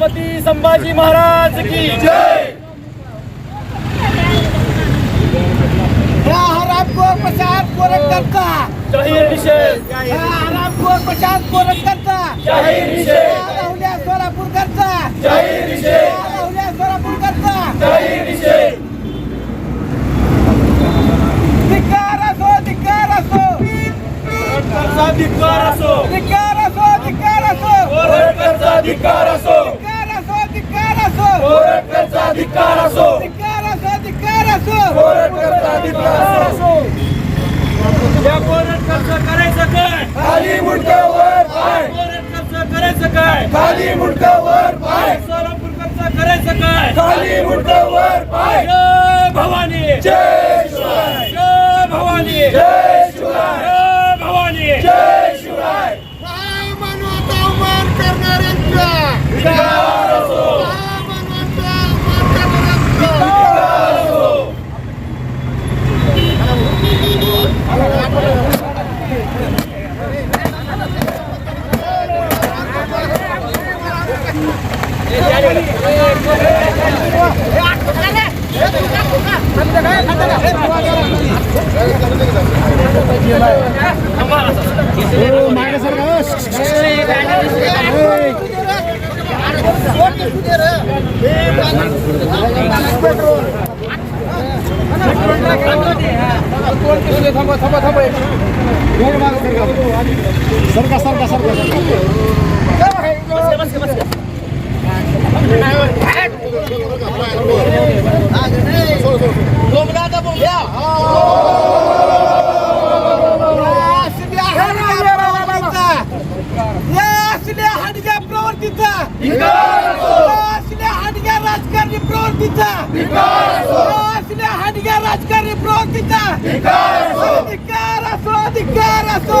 छत्रपती संभाजी महाराज की जय! प्रशांत कोरटकरचा जाहीर निषेध। या हरामखोर प्रशांत कोरटकरचा जाहीर या निषेध। राहुल्या सोलापूरकरचा जाहीर या निषेध। राहुल्या सोलापूरकरचा जाहीर निषेध। धिक्कार असो धिक्कार असो। धिक्कार असो। धिक्कार असो धिक्कार असो। कोरटकरचा धिक्कार असो धिक्कार असो धिक्कार असो कोरटकरचा धिक्कार असो धिक्कार असो धिक्कार असो कोरटकरचा धिक्कार असो या कोरटकरचं करायचं काय खाली मुंडकं वर पाय. करायचं काय खाली मुंडकं वर पाय सोलापूरकरचं करायचं काय खाली मुंडकं सरकार सरकार सरकार असल्या हाडग्या राजकारणी प्रवृत्तीचा असल्या हाडग्या राजकारणी प्रवृत्तीचा धिक्कार असो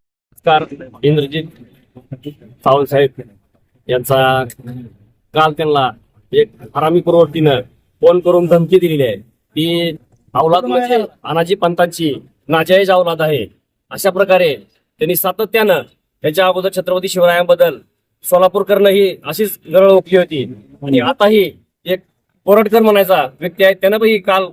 नमस्कार. इंद्रजित सावंत साहेब यांचा काल त्यांना एक हरामी प्रवृत्तीनं फोन करून धमकी दिलेली आहे. ती अवलाद म्हणजे अनाजी पंतांची नाजायज अवलाद आहे. अशा प्रकारे त्यांनी सातत्यानं त्याच्या अगोदर छत्रपती शिवरायांबद्दल सोलापूरकरनं ही अशीच गरळ ओकली होती. आणि आताही एक कोरटकर म्हणायचा व्यक्ती आहे त्यानं ही काल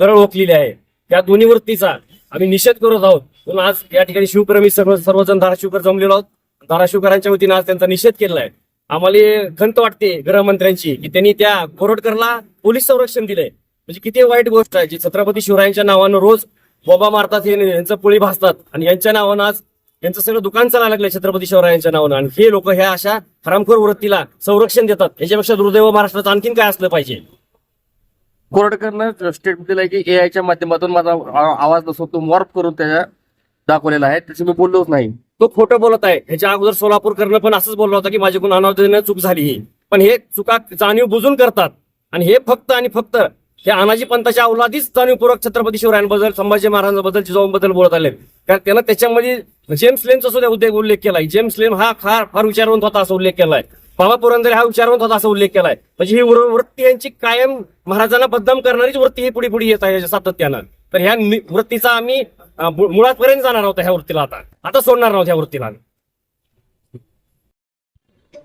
गरळ ओकलेली आहे. त्या दोन्ही वृत्तीचा आम्ही निषेध करत आहोत. म्हणून आज या ठिकाणी शिवप्रेमी सर्व सर्वजण धाराशिवकर जमलेलो आहोत. धाराशिवकरांच्या वतीनं आज त्यांचा निषेध केलेला आहे. आम्हाला खंत वाटते गृहमंत्र्यांची की त्यांनी त्या कोरटकरला पोलीस संरक्षण दिलंय. म्हणजे किती वाईट गोष्ट आहे जी छत्रपती शिवरायांच्या नावानं रोज बोबा मारतात हे यांचं पोळी भासतात आणि यांच्या नावानं आज यांचं सगळं दुकान चालायला लागलंय छत्रपती शिवरायांच्या नावानं. आणि हे लोक ह्या अशा हरामखोर वृत्तीला संरक्षण देतात. याच्यापेक्षा दुर्दैव महाराष्ट्राचं आणखीन काय असलं पाहिजे? कोरडकरनं स्टेटमेंट दिलंय की एआयच्या माध्यमातून माझा आवाज नसतो तो वॉर्प करून त्याच्या दाखवलेला आहे. त्याची मी बोललोच नाही. तो खोटं बोलत आहे. ह्याच्या अगोदर सोलापूरकरनं पण असंच बोलला होता की माझ्याकडून अनावधानाने चूक झाली ही. पण हे चुका जाणीव बुजून करतात. आणि हे फक्त आणि फक्त हे अनाजी पंथाच्या अवलादीच जाणीवपूर्वक छत्रपती शिवरायांबद्दल संभाजी महाराजांबद्दल जिजाऊबद्दल बोलत आले. कारण त्यानं त्याच्यामध्ये जेम्स लेनचा सुद्धा उद्योग उल्लेख केलाय. जेम्स लेन हा फार फार विचारवंत होता असा उल्लेख केलाय. बाबा पुरंदरे हा विचारवंत होता असा उल्लेख केलाय. म्हणजे ही वृत्ती यांची कायम महाराजांना बदनाम करणारीच वृत्ती ही पुढे पुढे येत आहे सातत्यानं. तर ह्या वृत्तीचा आम्ही मुळापर्यंत मुळातपर्यंत जाणार आहोत ह्या वृत्तीला आता. आता सोडणार आहोत ह्या वृत्तीला.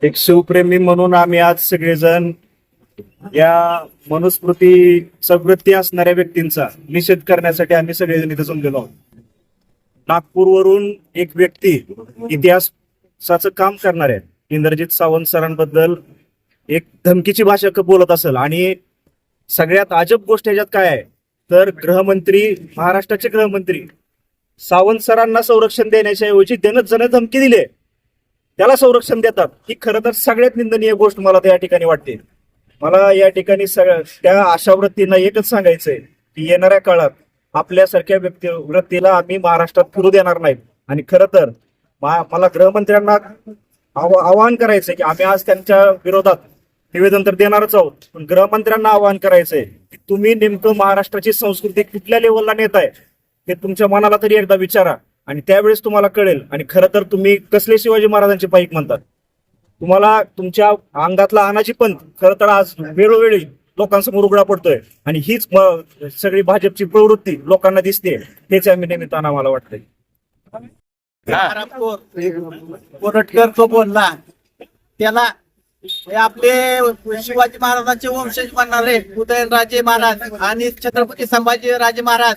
एक शिवप्रेमी म्हणून आम्ही आज सगळेजण या मनुस्मृती सवृत्ती असणाऱ्या व्यक्तींचा निषेध करण्यासाठी आम्ही सगळेजण इथे जमलेलो आहोत. नागपूरवरून एक व्यक्ती इतिहासाचं काम करणार आहे इंद्रजित सावंत सरांबद्दल एक धमकीची भाषा बोलत असेल. आणि सगळ्यात अजब गोष्ट ह्याच्यात काय आहे? तर गृहमंत्री महाराष्ट्राचे गृहमंत्री सावंत सरांना संरक्षण देण्याच्या ऐवजी देणं जण धमकी दिले. त्याला संरक्षण देतात. ही खरं तर सगळ्यात निंदनीय गोष्ट मला त्या ठिकाणी वाटते. मला या ठिकाणी सगळ्या त्या अशा वृत्तींना एकच सांगायचंय की येणाऱ्या काळात आपल्यासारख्या व्यक्ती वृत्तीला आम्ही महाराष्ट्रात फिरू देणार नाही. आणि खरं तर मला गृहमंत्र्यांना आवाहन करायचंय की आम्ही आज त्यांच्या विरोधात निवेदन तर देणारच आहोत पण गृहमंत्र्यांना आवाहन करायचंय की तुम्ही नेमकं महाराष्ट्राची संस्कृती कुठल्या लेवलला नेताय हे तुमच्या मनाला तरी एकदा विचारा आणि त्यावेळेस तुम्हाला कळेल आणि खरं तर तुम्ही कसले शिवाजी महाराजांचे पाईक म्हणतात. तुम्हाला तुमच्या अंगातला आणाची पण खरं तर आज वेळोवेळी लोकांसमोर उघडा पडतोय आणि हीच सगळी भाजपची प्रवृत्ती लोकांना दिसते हेच आम्ही निमित्तानं आम्हाला वाटतंय. कोरटकर तो बोलला. त्याला आपले शिवाजी महाराजांचे वंशज म्हणणारे उदयनराजे महाराज आणि छत्रपती संभाजी राजे महाराज.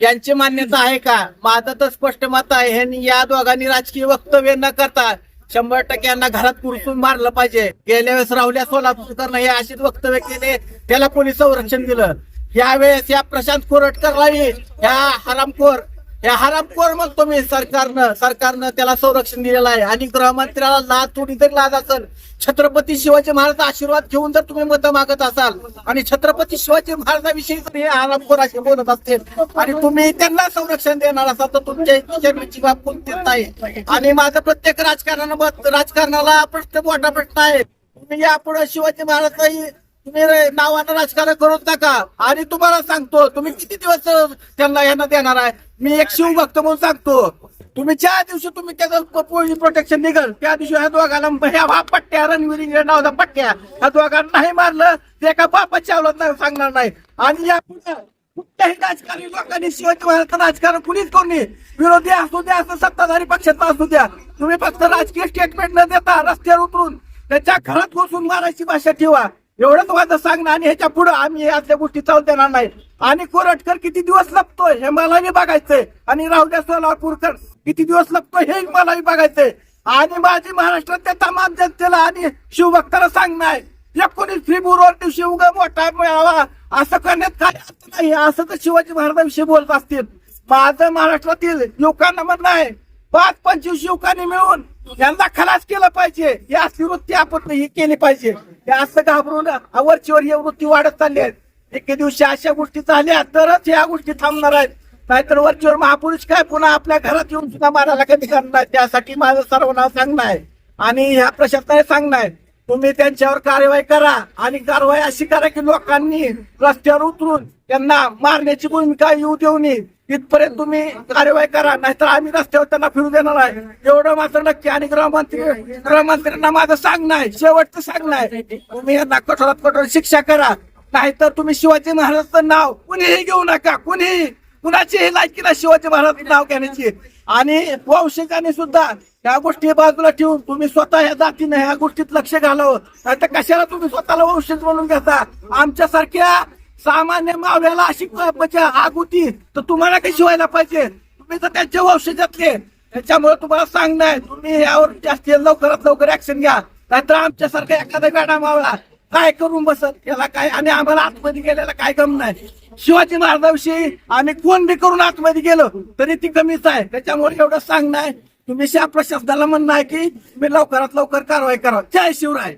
यांची मान्यता आहे का? माझं तर स्पष्ट मत आहे ह्यांनी या दोघांनी राजकीय वक्तव्य न करता शंभर टक्के यांना घरात पुरसून मारलं पाहिजे. गेल्या वेळेस राहुल्या सोलापूरकरनं हे अशीच वक्तव्य केले त्याला पोलीस संरक्षण दिलं. यावेळेस या प्रशांत कोरटकरलाही ह्या हरामखोर या हरामखोर म्हणतो मी सरकारनं सरकारनं त्याला संरक्षण दिलेलं आहे. आणि गृहमंत्र्याला लाज थोडी तरी लाज असेल छत्रपती शिवाजी महाराज आशीर्वाद घेऊन जर तुम्ही मतं मागत असाल आणि छत्रपती शिवाजी महाराजाविषयी जर हे हरामखोर असे बोलत असतील आणि तुम्ही त्यांना संरक्षण देणार असाल तर तुमच्या जन्मीची बाब कोणतीच नाही आणि माझं प्रत्येक राजकारणाला राजकारणाला प्रश्न मोठा प्रश्न आहे. तुम्ही यापुढे शिवाजी महाराजांही तुम्ही रे- नावानं राजकारण करू नका आणि तुम्हाला सांगतो तुम्ही किती दिवस त्यांना यांना देणार आहे? मी एक शिव भक्त म्हणून सांगतो. तुम्ही ज्या दिवशी तुम्ही त्याचं पोलीस प्रोटेक्शन निघल त्या दिवशी ह्या दोघांना ह्या पट्ट्या रणवीर नावाचा पट्ट्या ह्या दोघांना नाही मारलं ते एका बापाच्या अवलंब सांगणार नाही. आणि या कुठल्याही राजकारणी लोकांनी शिवाजी महाराजांचं राजकारण कुणीच करू नये. विरोधी असू द्या असं सत्ताधारी पक्षात असू द्या. तुम्ही फक्त राजकीय स्टेटमेंट न देता रस्त्यावर उतरून त्याच्या घरात घुसून मारायची भाषा ठेवा. एवढंच माझं सांगणं आणि ह्याच्या पुढे आम्ही असल्या गोष्टी चालू देणार नाही. आणि कोरटकर किती दिवस लपतोय हे मलाही बघायचंय. आणि राहुल्या सोलापूरकर किती दिवस लपतोय हे मलाही बघायचंय. आणि माझी महाराष्ट्रातल्या तमाम जनतेला आणि शिवभक्ताला सांगणं आहे एकोणीस फेब्रुवारी दिवशी उगा मोठा मिळावा असं करण्यात काय अर्थ नाही. असं तर शिवाजी महाराजांविषयी बोलत असतील. माझं महाराष्ट्रातील लोकांना म्हणणं आहे पाच पंचवीस युवकांनी मिळून यांना खलास केलं पाहिजे. ही अशी वृत्ती आपण ही केली पाहिजे. हे असं घाबरून वरचीवर ही वृत्ती वाढत चालली आहे एके दिवशी अशा गोष्टी झाल्या तरच ह्या गोष्टी थांबणार आहेत. नाहीतर वरचीवर महापुरुष काय पुन्हा आपल्या घरात येऊन सुद्धा मारायला कधी करणार त्यासाठी माझं सर्वांना सांगणं आहे. आणि ह्या प्रशासनाने सांगणं आहे. तुम्ही त्यांच्यावर कारवाई करा आणि कारवाई अशी करा की लोकांनी रस्त्यावर उतरून त्यांना मारण्याची भूमिका येऊ देऊ नये. इथपर्यंत तुम्ही कार्यवाही करा नाहीतर आम्ही रस्त्यावर त्यांना फिरू देणार आहे. एवढं मात्र नक्की आणि गृहमंत्री गृहमंत्र्यांना माझं सांगणं आहे शेवटचं सांगणं आहे तुम्ही यांना कठोरात कठोर शिक्षा करा. नाहीतर तुम्ही शिवाजी महाराजांचं नाव कुणीही घेऊ नका कुणीही कुणाचीही लायकी ना शिवाजी महाराज नाव घेण्याची. आणि वंशजांनी सुद्धा या गोष्टी बाजूला ठेवून तुम्ही स्वतः या जातीने ह्या गोष्टीत लक्ष घालावं. नाहीतर कशाला तुम्ही स्वतःला वंशज म्हणून घेता? आमच्यासारख्या सामान्य मावळ्याला अशी म्हणजे आग होती तर तुम्हाला काही शिवायला पाहिजे. तुम्ही तर त्यांच्या वंशजातले त्याच्यामुळे तुम्हाला सांगणार आहे तुम्ही यावर जास्त लवकरात लवकर ऍक्शन घ्या. नाहीतर आमच्यासारखा एखादा गाडा मावळा काय करून बसत? याला काय आणि आम्हाला आतमध्ये गेलेला काय कम नाही. शिवाजी महाराजाविषयी आम्ही फोन बी करून आतमध्ये गेलो तरी ती कमीच आहे. त्याच्यामुळे एवढं सांगणार तुम्ही शाह प्रशासनाला म्हणणं आहे की तुम्ही लवकरात लवकर कारवाई करा. जय शिवराय.